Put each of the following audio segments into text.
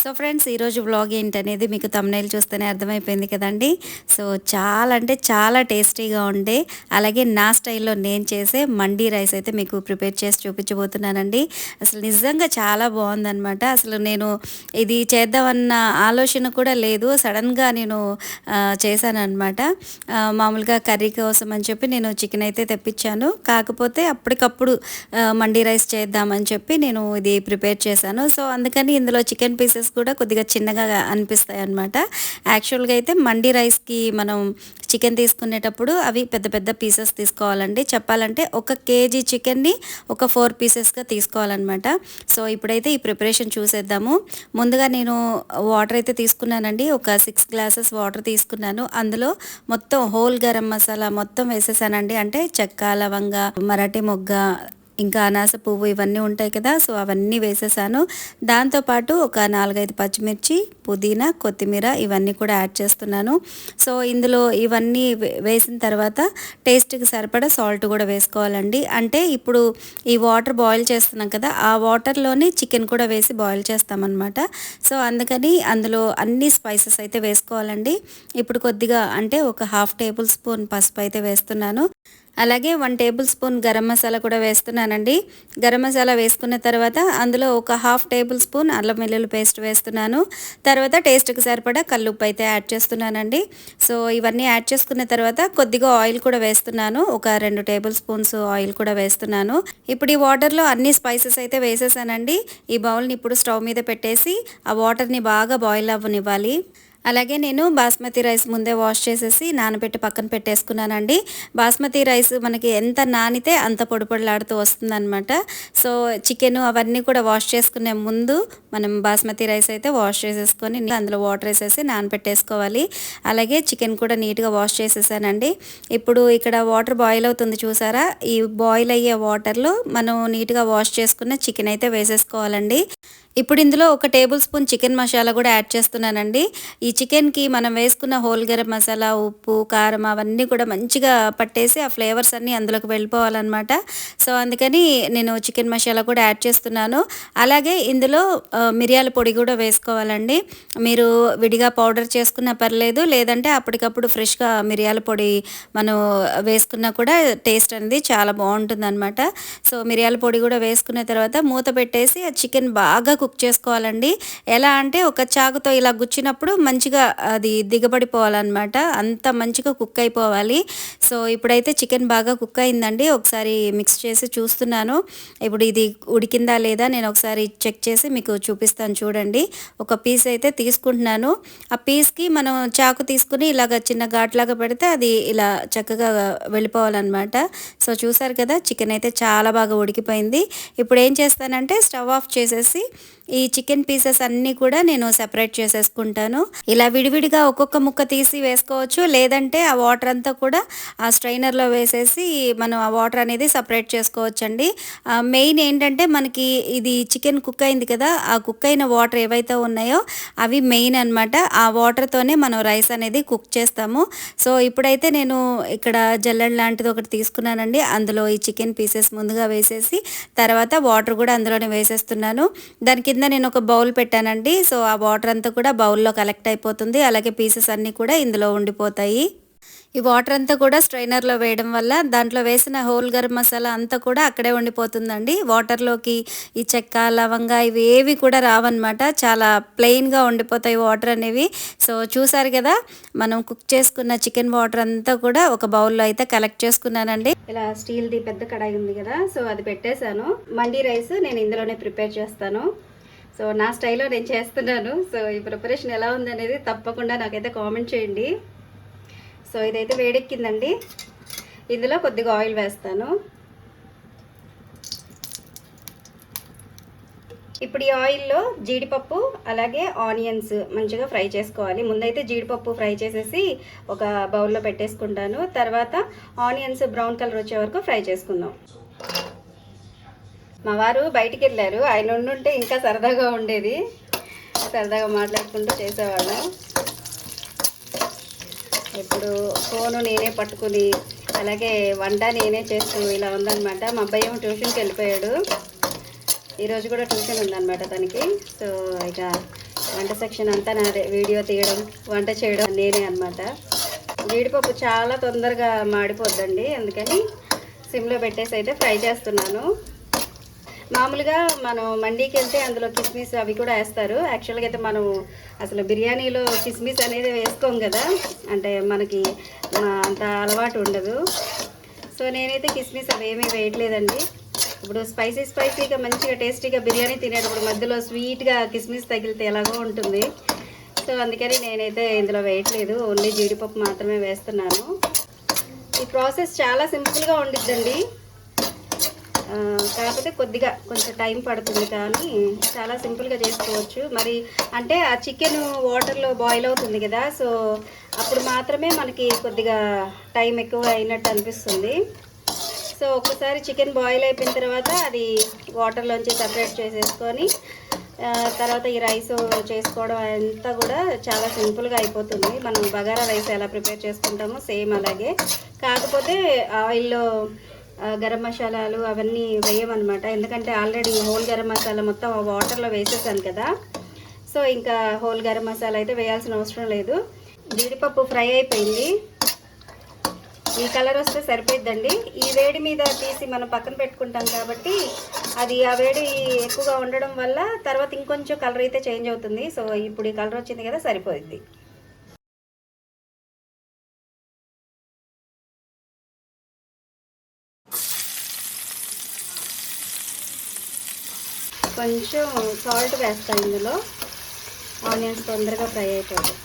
So friends ఈరోజు vlog ఏంటనేది మీకు తమ్నైల్ చూస్తేనే అర్థమైపోయింది కదండి. సో చాలా అంటే చాలా టేస్టీగా ఉండే అలాగే నా స్టైల్లో నేను చేసే మండీ రైస్ అయితే మీకు ప్రిపేర్ చేసి చూపించబోతున్నానండి. అసలు నిజంగా చాలా బాగుందనమాట అసలు నేను ఇది చేద్దామన్న ఆలోచన కూడా లేదు. సడన్గా నేను చేశానమాట మామూలుగా కర్రీ కోసం అని చెప్పి నేను చికెన్ అయితే తెప్పించాను. కాకపోతే అప్పటికప్పుడు మండీ రైస్ చేద్దామని చెప్పి నేను ఇది ప్రిపేర్ చేశాను. సో అందుకని ఇందులో చికెన్ పీసెస్ కూడా కొద్దిగా చిన్నగా అనిపిస్తాయి అనమాట యాక్చువల్గా అయితే మండీ రైస్కి మనం చికెన్ తీసుకునేటప్పుడు అవి పెద్ద పెద్ద పీసెస్ తీసుకోవాలండి. చెప్పాలంటే ఒక కేజీ చికెన్ని ఒక ఫోర్ పీసెస్గా తీసుకోవాలన్నమాట. సో ఇప్పుడైతే ఈ ప్రిపరేషన్ చూసేద్దాము. ముందుగా నేను వాటర్ అయితే తీసుకున్నానండి. ఒక సిక్స్ గ్లాసెస్ వాటర్ తీసుకున్నాను. అందులో మొత్తం హోల్ గరం మసాలా మొత్తం వేసేసానండి. అంటే చెక్క లవంగ మరాఠీ మొగ్గ ఇంకా అనాస పువ్వు ఇవన్నీ ఉంటాయి కదా సో అవన్నీ వేసేసాను. దాంతోపాటు ఒక నాలుగైదు పచ్చిమిర్చి పుదీనా కొత్తిమీర ఇవన్నీ కూడా యాడ్ చేస్తున్నాను. సో ఇందులో ఇవన్నీ వే- వేసిన తర్వాత టేస్ట్కి సరిపడా సాల్ట్ కూడా వేసుకోవాలండి. అంటే ఇప్పుడు ఈ వాటర్ బాయిల్ చేస్తున్నాం కదా ఆ వాటర్లోనే చికెన్ కూడా వేసి బాయిల్ చేస్తామన్నమాట. సో అందుకని అందులో అన్ని స్పైసెస్ అయితే వేసుకోవాలండి. ఇప్పుడు కొద్దిగా అంటే ఒక హాఫ్ టేబుల్ స్పూన్ పసుపు అయితే వేస్తున్నాను. అలాగే one tablespoon garam masala కూడా వేస్తున్నానండి. గరం మసాలా వేసుకున్న తర్వాత అందులో ఒక హాఫ్ టేబుల్ స్పూన్ అల్లం వెల్లుల్లి పేస్ట్ వేస్తున్నాను. తర్వాత టేస్ట్కి సరిపడా కల్లుప్పు అయితే యాడ్ చేస్తున్నానండి. సో ఇవన్నీ యాడ్ చేసుకున్న తర్వాత కొద్దిగా ఆయిల్ కూడా వేస్తున్నాను. ఒక రెండు టేబుల్ స్పూన్స్ ఆయిల్ కూడా వేస్తున్నాను. ఇప్పుడు ఈ వాటర్లో అన్ని స్పైసెస్ అయితే వేసేసానండి. ఈ బౌల్ని ఇప్పుడు స్టవ్ మీద పెట్టేసి ఆ వాటర్ని బాగా బాయిల్ అవ్వనివ్వాలి. అలాగే నేను బాస్మతి రైస్ ముందే వాష్ చేసేసి నానబెట్టి పక్కన పెట్టేసుకున్నానండి. బాస్మతి రైస్ మనకి ఎంత నానితే అంత పొడి పొడిలాడుతూ వస్తుందన్నమాట. సో చికెన్ అవన్నీ కూడా వాష్ చేసుకునే ముందు మనం బాస్మతి రైస్ అయితే వాష్ చేసేసుకొని అందులో వాటర్ వేసేసి నానబెట్టేసుకోవాలి. అలాగే చికెన్ కూడా నీట్గా వాష్ చేసేసానండి. ఇప్పుడు ఇక్కడ వాటర్ బాయిల్ అవుతుంది చూసారా? ఈ బాయిల్ అయ్యే వాటర్లో మనం నీట్గా వాష్ చేసుకున్న చికెన్ అయితే వేసేసుకోవాలండి. ఇప్పుడు ఇందులో ఒక టేబుల్ స్పూన్ చికెన్ మసాలా కూడా యాడ్ చేస్తున్నానండి. ఈ చికెన్కి మనం వేసుకున్న హోల్ గరం మసాలా ఉప్పు కారం అవన్నీ కూడా మంచిగా పట్టేసి ఆ ఫ్లేవర్స్ అన్నీ అందులోకి వెళ్ళిపోవాలన్నమాట. సో అందుకని నేను చికెన్ మసాలా కూడా యాడ్ చేస్తున్నాను. అలాగే ఇందులో మిరియాల పొడి కూడా వేసుకోవాలండి. మీరు విడిగా పౌడర్ చేసుకున్నా పర్లేదు లేదంటే అప్పటికప్పుడు ఫ్రెష్గా మిరియాల పొడి మనం వేసుకున్నా కూడా టేస్ట్ అనేది చాలా బాగుంటుంది అనమాట సో మిరియాల పొడి కూడా వేసుకున్న తర్వాత మూత పెట్టేసి ఆ చికెన్ బాగా కుక్ చేసుకోవాలండి. ఎలా అంటే ఒక చాకుతో ఇలా గుచ్చినప్పుడు మంచిగా అది దిగబడిపోవాలన్నమాట. అంత మంచిగా కుక్ అయిపోవాలి. సో ఇప్పుడైతే చికెన్ బాగా కుక్ అయిందండి. ఒకసారి మిక్స్ చేసి చూస్తున్నాను. ఇప్పుడు ఇది ఉడికిందా లేదా నేను ఒకసారి చెక్ చేసి మీకు చూపిస్తాను చూడండి. ఒక పీస్ అయితే తీసుకుంటున్నాను. ఆ పీస్కి మనం చాకు తీసుకుని ఇలాగ చిన్న ఘాట్లాగా పెడితే అది ఇలా చక్కగా వెళ్ళిపోవాలన్నమాట. సో చూసారు కదా చికెన్ అయితే చాలా బాగా ఉడికిపోయింది. ఇప్పుడు ఏం చేస్తానంటే స్టవ్ ఆఫ్ చేసేసి ఈ చికెన్ పీసెస్ అన్నీ కూడా నేను సెపరేట్ చేసేసుకుంటాను. ఇలా విడివిడిగా ఒక్కొక్క ముక్క తీసి వేసుకోవచ్చు. లేదంటే ఆ వాటర్ అంతా కూడా ఆ స్ట్రైనర్లో వేసేసి మనం ఆ వాటర్ అనేది సపరేట్ చేసుకోవచ్చండి. మెయిన్ ఏంటంటే మనకి ఇది చికెన్ కుక్ అయింది కదా ఆ కుక్ అయిన వాటర్ ఏవైతే ఉన్నాయో అవి మెయిన్ అన్నమాట. ఆ వాటర్తోనే మనం రైస్ అనేది కుక్ చేస్తాము. సో ఇప్పుడైతే నేను ఇక్కడ జల్లెడ్ లాంటిది ఒకటి తీసుకున్నానండి. అందులో ఈ చికెన్ పీసెస్ ముందుగా వేసేసి తర్వాత వాటర్ కూడా అందులోనే వేసేస్తున్నాను. దాని కింద కింద నేను ఒక బౌల్ పెట్టానండి. సో ఆ వాటర్ అంతా కూడా బౌల్లో కలెక్ట్ అయిపోతుంది. అలాగే పీసెస్ అన్నీ కూడా ఇందులో ఉండిపోతాయి. ఈ వాటర్ అంతా కూడా స్ట్రైనర్లో వేయడం వల్ల దాంట్లో వేసిన హోల్ గరం మసాలా అంతా కూడా అక్కడే ఉండిపోతుందండి. వాటర్లోకి ఈ చెక్క లవంగా ఇవి ఏవి కూడా రావన్నమాట. చాలా ప్లెయిన్గా ఉండిపోతాయి వాటర్ అనేవి. సో చూసారు కదా మనం కుక్ చేసుకున్న చికెన్ వాటర్ అంతా కూడా ఒక బౌల్లో అయితే కలెక్ట్ చేసుకున్నానండి. ఇలా స్టీల్ది పెద్ద కడాయి ఉంది కదా సో అది పెట్టేశాను. మండీ రైస్ నేను ఇందులోనే ప్రిపేర్ చేస్తాను. సో నా స్టైల్లో నేను చేస్తున్నాను. సో ఈ ప్రిపరేషన్ ఎలా ఉంది అనేది తప్పకుండా నాకైతే కామెంట్ చేయండి. సో ఇదైతే వేడెక్కిందండి. ఇందులో కొద్దిగా ఆయిల్ వేస్తాను. ఇప్పుడు ఈ ఆయిల్లో జీడిపప్పు అలాగే ఆనియన్స్ మంచిగా ఫ్రై చేసుకోవాలి. ముందైతే జీడిపప్పు ఫ్రై చేసేసి ఒక బౌల్లో పెట్టేసుకుంటాను. తర్వాత ఆనియన్స్ బ్రౌన్ కలర్ వచ్చే వరకు ఫ్రై చేసుకుందాం. మా వారు బయటికి వెళ్ళారు ఆయన ఉండుంటే ఇంకా సరదాగా ఉండేది. సరదాగా మాట్లాడుకుంటూ చేసేవాళ్ళం. ఇప్పుడు ఫోను నేనే పట్టుకుని అలాగే వంట నేనే చేస్తూ ఇలా ఉందనమాట మా అబ్బాయి ఏమో ట్యూషన్కి వెళ్ళిపోయాడు. ఈరోజు కూడా ట్యూషన్ ఉందనమాట తనకి. సో ఇక వంట సెక్షన్ అంతా నాదే. వీడియో తీయడం వంట చేయడం నేనే అనమాట జీడిపప్పు చాలా తొందరగా మాడిపోద్దండి. అందుకని సిమ్లో పెట్టేసి అయితే ఫ్రై చేస్తున్నాను. మామూలుగా మనం మండీకి వెళ్తే అందులో కిస్మిస్ అవి కూడా వేస్తారు. యాక్చువల్గా అయితే మనం అసలు బిర్యానీలో కిస్మిస్ అనేది వేసుకోం కదా. అంటే మనకి అంత అలవాటు ఉండదు. సో నేనైతే కిస్మిస్ అవి ఏమీ వేయట్లేదండి. ఇప్పుడు స్పైసీ స్పైసీగా మంచిగా టేస్టీగా బిర్యానీ తినేటప్పుడు మధ్యలో స్వీట్గా కిస్మిస్ తగిలితే ఎలాగో ఉంటుంది. సో అందుకని నేనైతే ఇందులో వేయట్లేదు. ఓన్లీ జీడిపప్పు మాత్రమే వేస్తున్నాను. ఈ ప్రాసెస్ చాలా సింపుల్గా ఉండిద్దండి. కాకపోతే కొద్దిగా కొంచెం టైం పడుతుంది కానీ చాలా సింపుల్గా చేసుకోవచ్చు. మరి అంటే ఆ చికెన్ వాటర్లో బాయిల్ అవుతుంది కదా సో అప్పుడు మాత్రమే మనకి కొద్దిగా టైం ఎక్కువ అయినట్టు అనిపిస్తుంది. సో ఒక్కసారి చికెన్ బాయిల్ అయిపోయిన తర్వాత అది వాటర్లోంచి సపరేట్ చేసేసుకొని తర్వాత ఈ రైస్ చేసుకోవడం అంతా కూడా చాలా సింపుల్గా అయిపోతుంది. మనం బగారా రైస్ ఎలా ప్రిపేర్ చేసుకుంటామో సేమ్ అలాగే. కాకపోతే ఆయిల్లో గరం మసాలాలు అవన్నీ వేయమన్నమాట. ఎందుకంటే ఆల్రెడీ హోల్ గరం మసాలా మొత్తం ఆ వాటర్లో వేసేసాను కదా. సో ఇంకా హోల్ గరం మసాలా అయితే వేయాల్సిన అవసరం లేదు. జీడిపప్పు ఫ్రై అయిపోయింది. ఈ కలర్ వస్తే సరిపోద్దండి ఈ వేడి మీద తీసి మనం పక్కన పెట్టుకుంటాం కాబట్టి అది ఆ వేడి ఎక్కువగా ఉండడం వల్ల తర్వాత ఇంకొంచెం కలర్ అయితే చేంజ్ అవుతుంది. సో ఇప్పుడు ఈ కలర్ వచ్చింది కదా సరిపోయింది కొంచెం సాల్ట్ వేస్తాను ఇందులో. ఆనియన్స్ తొందరగా ఫ్రై అయిపోతాయి.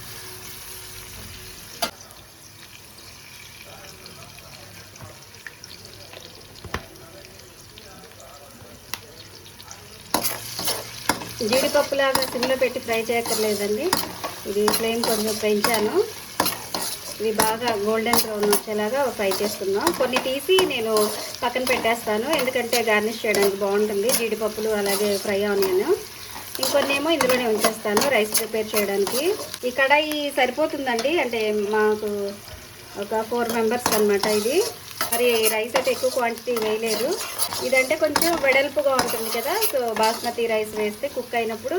జీడిపప్పులాగా సిమ్లో పెట్టి ఫ్రై చేయక్కర్లేదండి. ఇది ఫ్లేమ్ కొంచెం పెంచాను. ఇవి బాగా గోల్డెన్ బ్రౌన్ వచ్చేలాగా ఫ్రై చేసుకుందాం కొన్ని తీసి నేను పక్కన పెట్టేస్తాను. ఎందుకంటే గార్నిష్ చేయడానికి బాగుంటుంది. జీడిపప్పులు అలాగే ఫ్రై ఆనియన్. ఇంకొన్ని ఏమో ఇందులోనే ఉంచేస్తాను రైస్ ప్రిపేర్ చేయడానికి. ఈ కడాయి సరిపోతుందండి? అంటే మాకు ఒక ఫోర్ మెంబర్స్ అనమాట ఇది. మరి రైస్ అయితే ఎక్కువ క్వాంటిటీ వేయలేదు. ఇదంటే కొంచెం వెడల్పుగా ఉంటుంది కదా? సో బాస్మతి రైస్ వేస్తే కుక్ అయినప్పుడు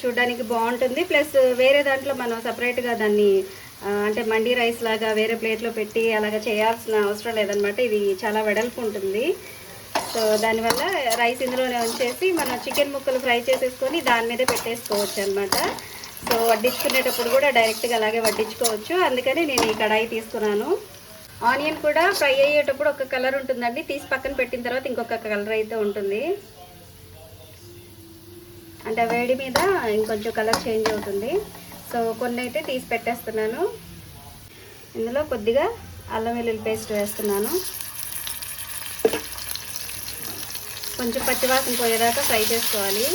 చూడడానికి బాగుంటుంది. ప్లస్ వేరే దాంట్లో మనం సపరేట్గా దాన్ని అంటే మండీ రైస్ లాగా వేరే ప్లేట్లో పెట్టి అలాగా చేయాల్సిన అవసరం లేదనమాట. ఇది చాలా వెడల్పు ఉంటుంది. సో దానివల్ల రైస్ ఇందులోనే ఉంచేసి మనం చికెన్ ముక్కలు ఫ్రై చేసేసుకొని దాని మీదే పెట్టేసుకోవచ్చు అనమాట. సో వడ్డించుకునేటప్పుడు కూడా డైరెక్ట్గా అలాగే వడ్డించుకోవచ్చు. అందుకని నేను ఈ కడాయి తీసుకున్నాను. ఆనియన్ కూడా ఫ్రై అయ్యేటప్పుడు ఒక కలర్ ఉంటుందండి. తీసి పక్కన పెట్టిన తర్వాత ఇంకొక కలర్ అయితే ఉంటుంది. అంటే వేడి మీద ఇంకొంచెం కలర్ చేంజ్ అవుతుంది. సో కొన్ని అయితే తీసి పెట్టేస్తున్నాను. ఇందులో కొద్దిగా అల్లం వెల్లుల్లి పేస్ట్ వేస్తున్నాను. కొంచెం పచ్చివాసన పోయేదాకా ఫ్రై చేసుకోవాలి.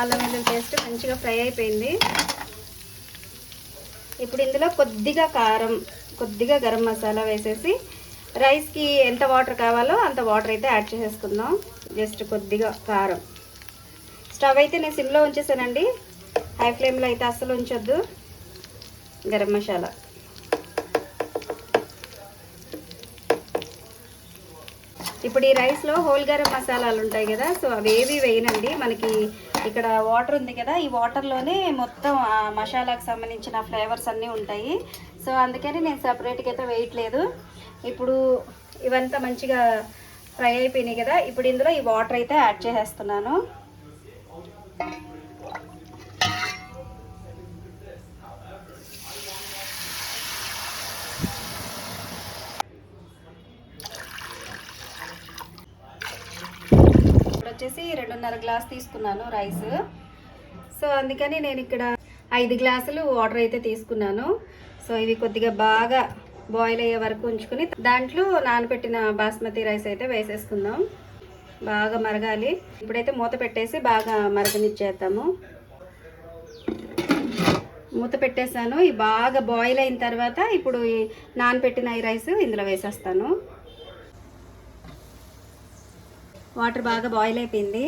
అల్లం వెల్లుల్లి పేస్ట్ మంచిగా ఫ్రై అయిపోయింది. ఇప్పుడు ఇందులో కొద్దిగా కారం కొద్దిగా గరం మసాలా వేసేసి రైస్కి ఎంత వాటర్ కావాలో అంత వాటర్ అయితే యాడ్ చేసేసుకుందాం. జస్ట్ కొద్దిగా కారం. స్టవ్ అయితే నేను సిమ్లో ఉంచేసానండి. హై ఫ్లేమ్లో అయితే అస్సలు ఉంచొద్దు. గరం మసాలా. ఇప్పుడు ఈ రైస్లో హోల్ గరం మసాలాలు ఉంటాయి కదా సో అవి ఏవి వేయనండి. మనకి ఇక్కడ వాటర్ ఉంది కదా ఈ వాటర్లోనే మొత్తం ఆ మసాలాకు సంబంధించిన ఫ్లేవర్స్ అన్నీ ఉంటాయి. సో అందుకని నేను సపరేట్గా అయితే వేయట్లేదు. ఇప్పుడు ఇవంతా మంచిగా ఫ్రై అయిపోయినాయి కదా ఇప్పుడు ఇందులో ఈ వాటర్ అయితే యాడ్ చేసేస్తున్నాను. వచ్చేసి రెండున్నర గ్లాస్ తీసుకున్నాను రైస్. సో అందుకని నేను ఇక్కడ ఐదు గ్లాసులు వాటర్ అయితే తీసుకున్నాను. సో ఇవి కొద్దిగా బాగా బాయిల్ అయ్యే వరకు ఉంచుకుని దాంట్లో నానబెట్టిన బాస్మతి రైస్ అయితే వేసేసుకుందాం. బాగా మరగాలి. ఇప్పుడైతే మూత పెట్టేసి బాగా మరగనిచ్చేద్దాము. మూత పెట్టేసాను ఈ బాగా బాయిల్ అయిన తర్వాత ఇప్పుడు ఈ నానబెట్టిన ఈ రైస్ ఇందులో వేసేస్తాను. వాటర్ బాగా బాయిల్ అయిపోయింది.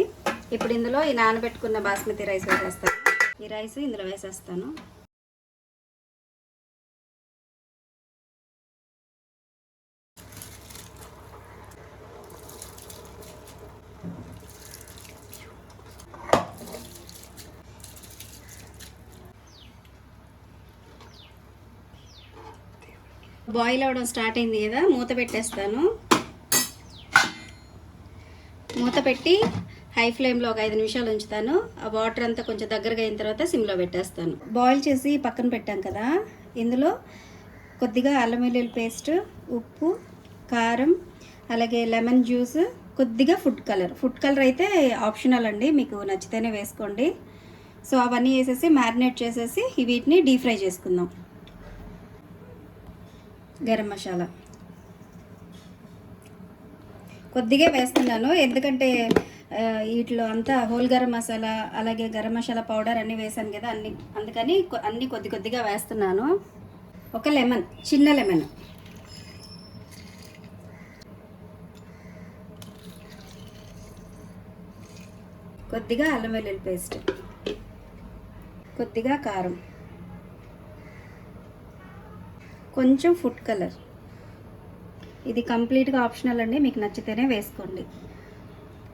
ఇప్పుడు ఇందులో ఈ నానబెట్టుకున్న బాస్మతి రైస్ వేసేస్తాను. ఈ రైస్ ఇందులో వేసేస్తాను. బాయిల్ అవ్వడం స్టార్ట్ అయింది కదా మూత పెట్టేస్తాను. మూత పెట్టి హై ఫ్లేమ్లో ఒక ఐదు నిమిషాలు ఉంచుతాను. ఆ వాటర్ అంతా కొంచెం దగ్గరగా అయిన తర్వాత సిమ్లో పెట్టేస్తాను. బాయిల్ చేసి పక్కన పెట్టాం కదా ఇందులో కొద్దిగా అల్లం వెల్లుల్లి పేస్ట్ ఉప్పు కారం అలాగే లెమన్ జ్యూస్ కొద్దిగా ఫుడ్ కలర్. ఫుడ్ కలర్ అయితే ఆప్షనల్ అండి మీకు నచ్చితేనే వేసుకోండి. సో అవన్నీ వేసేసి మ్యారినేట్ చేసేసి వీటిని డీప్ ఫ్రై చేసుకుందాం. గరం మసాలా. కొద్దిగా వేస్తున్నాను. ఎందుకంటే వీటిలో అంతా హోల్ గరం మసాలా అలాగే గరం మసాలా పౌడర్ అన్నీ వేసాను కదా అన్ని అందుకని కొ- అన్ని కొద్ది కొద్దిగా వేస్తున్నాను. ఒక లెమన్ చిన్న లెమన్. కొద్దిగా అల్లం వెల్లుల్లి పేస్ట్. కొద్దిగా కారం. కొంచెం ఫుడ్ కలర్. ఇది కంప్లీట్గా ఆప్షనల్ అండి మీకు నచ్చితేనే వేసుకోండి.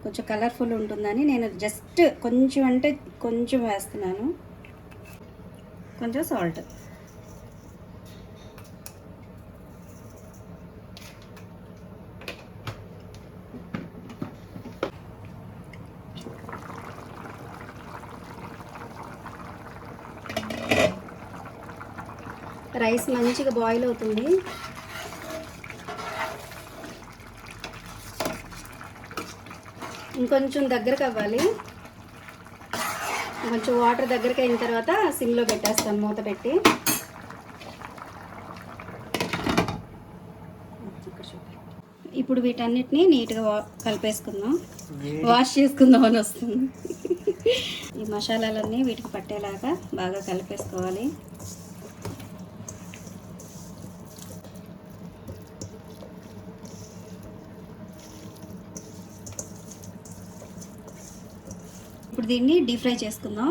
కొంచెం కలర్ఫుల్ ఉంటుందని నేను జస్ట్ కొంచెం అంటే కొంచెం వేస్తున్నాను. కొంచెం సాల్ట్. రైస్ మంచిగా బాయిల్ అవుతుంది. ఇంకొంచెం దగ్గరకు అవ్వాలి. కొంచెం వాటర్ దగ్గరికి అయిన తర్వాత సిమ్లో పెట్టేస్తాను మూత పెట్టి. ఇప్పుడు వీటన్నిటిని నీట్గా వా కలిపేసుకుందాం. వాష్ చేసుకుందాం అని వస్తుంది. ఈ మసాలాలన్నీ వీటికి పట్టేలాగా బాగా కలిపేసుకోవాలి. ఇప్పుడు దీన్ని డీప్ ఫ్రై చేసుకుందాం.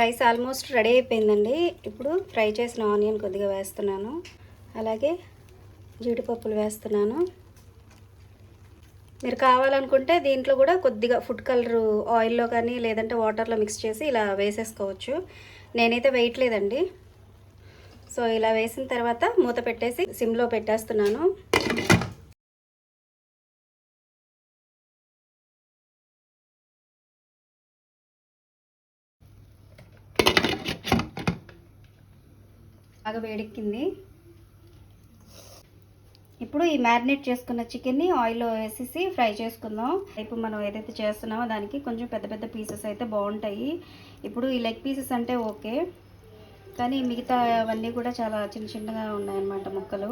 రైస్ ఆల్మోస్ట్ రెడీ అయిపోయిందండి. ఇప్పుడు ఫ్రై చేసిన ఆనియన్ కొద్దిగా వేస్తున్నాను. అలాగే జీడిపప్పులు వేస్తున్నాను. మీరు కావాలనుకుంటే దీంట్లో కూడా కొద్దిగా ఫుడ్ కలర్ ఆయిల్లో కానీ లేదంటే వాటర్లో మిక్స్ చేసి ఇలా వేసేసుకోవచ్చు. నేనైతే వేయట్లేదండి. సో ఇలా వేసిన తర్వాత మూత పెట్టేసి సిమ్లో పెట్టేస్తున్నాను. బాగా వేడెక్కింది. ఇప్పుడు ఈ మ్యారినేట్ చేసుకున్న చికెన్ని ఆయిల్లో వేసేసి ఫ్రై చేసుకుందాం. ఇప్పుడు మనం ఏదైతే చేస్తున్నామో దానికి కొంచెం పెద్ద పెద్ద పీసెస్ అయితే బాగుంటాయి. ఇప్పుడు ఈ లెగ్ పీసెస్ అంటే ఓకే. కానీ మిగతా అవన్నీ కూడా చాలా చిన్న చిన్నగా ఉన్నాయన్నమాట ముక్కలు.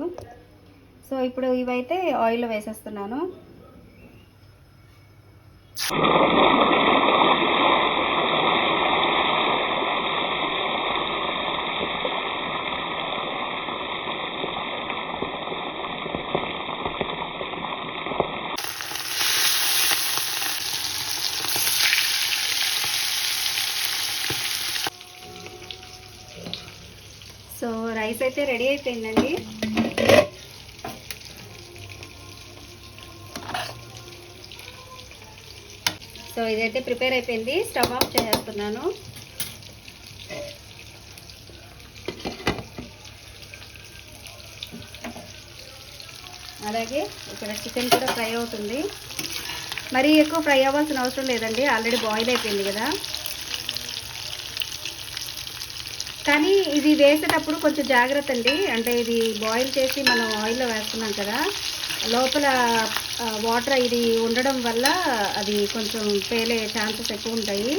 సో ఇప్పుడు ఇవైతే ఆయిల్లో వేసేస్తున్నాను. రైస్ అయితే రెడీ అయిపోయిందండి. సో ఇదైతే ప్రిపేర్ అయిపోయింది. స్టవ్ ఆఫ్ చేసేస్తున్నాను. అలాగే ఇక్కడ చికెన్ కూడా ఫ్రై అవుతుంది. మరీ ఎక్కువ ఫ్రై అవ్వాల్సిన అవసరం లేదండి. ఆల్రెడీ బాయిల్ అయిపోయింది కదా. కానీ ఇది వేసేటప్పుడు కొంచెం జాగ్రత్త అండి. అంటే ఇది బాయిల్ చేసి మనం ఆయిల్లో వేస్తున్నాం కదా లోపల వాటర్ ఇది ఉండడం వల్ల అది కొంచెం పేలే ఛాన్సెస్ ఎక్కువ ఉంటాయి.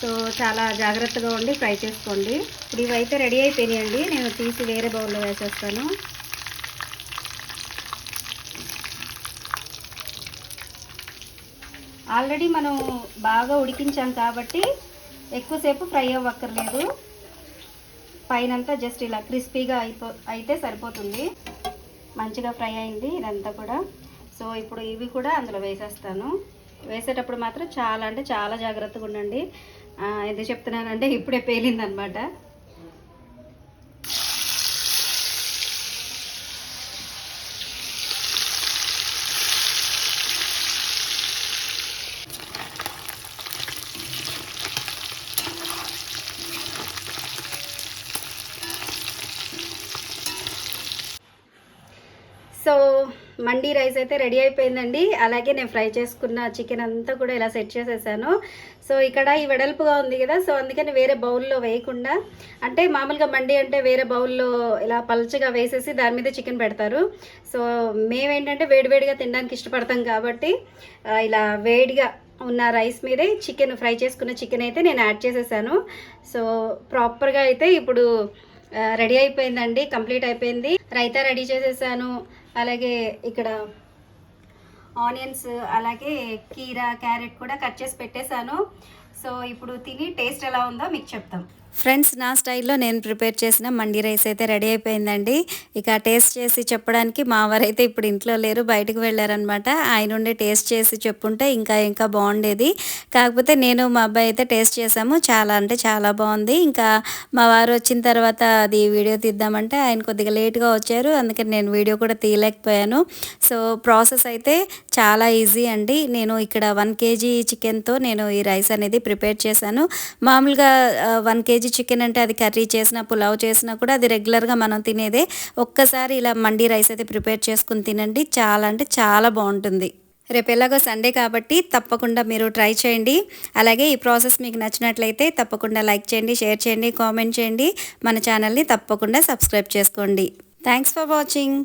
సో చాలా జాగ్రత్తగా ఉండి ఫ్రై చేసుకోండి. ఇప్పుడు ఇవైతే రెడీ అయిపోయినాయండి. నేను తీసి వేరే బౌల్లో వేసేస్తాను. ఆల్రెడీ మనం బాగా ఉడికించాం కాబట్టి ఎక్కువసేపు ఫ్రై అవ్వక్కర్లేదు. పైనంతా జస్ట్ ఇలా క్రిస్పీగా అయిపో అయితే సరిపోతుంది. మంచిగా ఫ్రై అయింది ఇదంతా కూడా. సో ఇప్పుడు ఇవి కూడా అందులో వేసేస్తాను. వేసేటప్పుడు మాత్రం చాలా అంటే చాలా జాగ్రత్తగా ఉండండి. ఎందుకు చెప్తున్నానంటే ఇప్పుడే పేలిందనమాట. సో మండీ రైస్ అయితే రెడీ అయిపోయిందండి. అలాగే నేను ఫ్రై చేసుకున్న చికెన్ అంతా కూడా ఇలా సెట్ చేసేసాను. సో ఇక్కడ ఈ వెడల్పుగా ఉంది కదా సో అందుకని వేరే బౌల్లో వేయకుండా అంటే మామూలుగా మండి అంటే వేరే బౌల్లో ఇలా పల్చగా వేసేసి దాని మీద చికెన్ పెడతారు. సో మేమేంటంటే వేడివేడిగా తినడానికి ఇష్టపడతాం కాబట్టి ఇలా వేడిగా ఉన్న రైస్ మీదే చికెన్ ఫ్రై చేసుకున్న చికెన్ అయితే నేను యాడ్ చేసేసాను. సో ప్రాపర్గా అయితే ఇప్పుడు రెడీ అయిపోయిందండి కంప్లీట్ అయిపోయింది. రైతా రెడీ చేసేసాను. అలాగే ఇక్కడ ఆనియన్స్ అలాగే కీరా క్యారెట్ కూడా కట్ చేసి పెట్టేశాను. సో ఇప్పుడు తిని టేస్ట్ ఎలా ఉందో మీకు చెప్తాం. ఫ్రెండ్స్ నా స్టైల్లో నేను ప్రిపేర్ చేసిన మండి రైస్ అయితే రెడీ అయిపోయిందండి. ఇక టేస్ట్ చేసి చెప్పడానికి మా వారైతే ఇప్పుడు ఇంట్లో లేరు బయటకు వెళ్ళారనమాట ఆయన ఉండే టేస్ట్ చేసి చెప్పుంటే ఇంకా ఇంకా బాగుండేది. కాకపోతే నేను మా అబ్బాయి అయితే టేస్ట్ చేసాము చాలా అంటే చాలా బాగుంది. ఇంకా మా వారు వచ్చిన తర్వాత అది వీడియో తీద్దామంటే ఆయన కొద్దిగా లేట్గా వచ్చారు. అందుకని నేను వీడియో కూడా తీయలేకపోయాను. సో ప్రాసెస్ అయితే చాలా ఈజీ అండి. నేను ఇక్కడ వన్ కేజీ చికెన్తో నేను ఈ రైస్ అనేది ప్రిపేర్ చేశాను. మామూలుగా వన్ కేజీ చికెన్ అంటే అది కర్రీ చేసినా పులావ్ చేసినా కూడా అది రెగ్యులర్గా మనం తినేదే. ఒక్కసారి ఇలా మండి రైస్ అయితే ప్రిపేర్ చేసుకుని తినండి. చాలా అంటే చాలా బాగుంటుంది. రేపు ఎలాగో సండే కాబట్టి తప్పకుండా మీరు ట్రై చేయండి. అలాగే ఈ ప్రాసెస్ మీకు నచ్చినట్లయితే తప్పకుండా లైక్ చేయండి షేర్ చేయండి కామెంట్ చేయండి. మన ఛానల్ని తప్పకుండా సబ్స్క్రైబ్ చేసుకోండి. Thanks for watching